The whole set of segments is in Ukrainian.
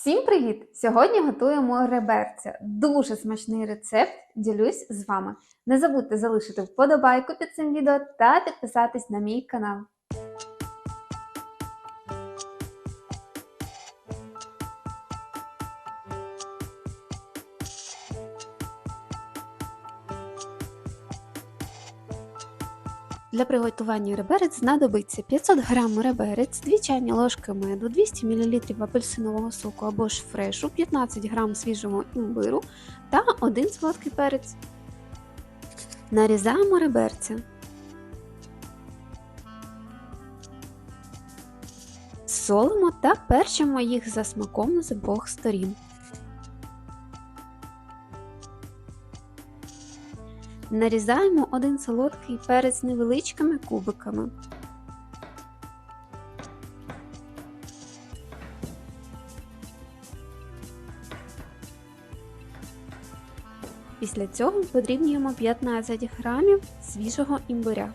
Всім привіт! Сьогодні готуємо реберця. Дуже смачний рецепт. Ділюсь з вами. Не забудьте залишити вподобайку під цим відео та підписатись на мій канал. Для приготування реберець знадобиться 500 г реберець, 2 чайні ложки меду, 200 мл апельсинового соку або ж фрешу, 15 г свіжого імбиру та 1 солодкий перець. Нарізаємо реберця. Солимо та перчимо їх за смаком з обох сторін. Нарізаємо один солодкий перець невеличкими кубиками. Після цього подрібнюємо 15 грамів свіжого імбиря.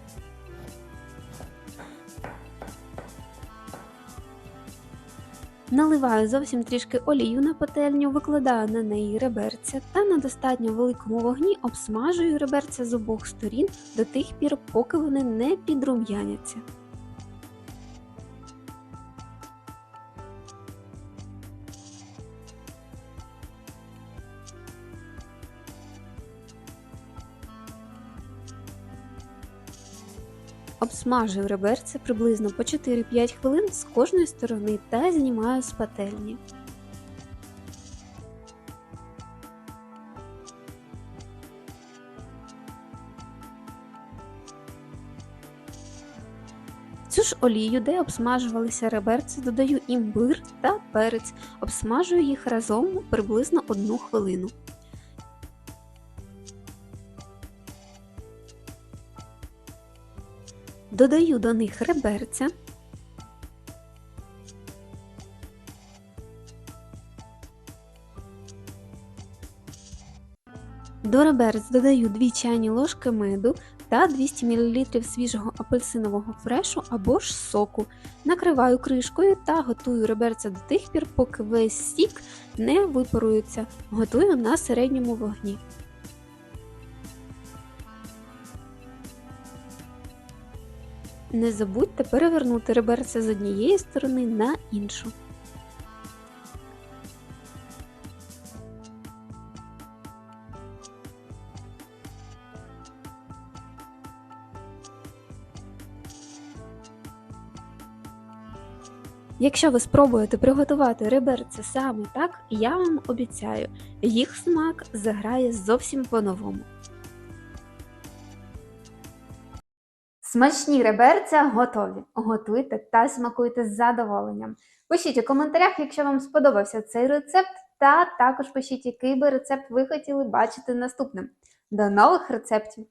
Наливаю зовсім трішки олію на пательню, викладаю на неї реберця та на достатньо великому вогні обсмажую реберця з обох сторін до тих пір, поки вони не підрум'яняться. Обсмажую реберця приблизно по 4-5 хвилин з кожної сторони та знімаю з пательні. Цю ж олію, де обсмажувалися реберці, додаю імбир та перець, обсмажую їх разом приблизно 1 хвилину. Додаю до них реберця. До реберць додаю 2 чайні ложки меду та 200 мл свіжого апельсинового фрешу або ж соку. Накриваю кришкою та готую реберця до тих пір, поки весь сік не випарується. Готую на середньому вогні. Не забудьте перевернути реберця з однієї сторони на іншу. Якщо ви спробуєте приготувати реберця саме так, я вам обіцяю, їх смак заграє зовсім по-новому. Смачні реберця готові. Готуйте та смакуйте з задоволенням. Пишіть у коментарях, якщо вам сподобався цей рецепт, та також пишіть, який би рецепт ви хотіли бачити наступним. До нових рецептів!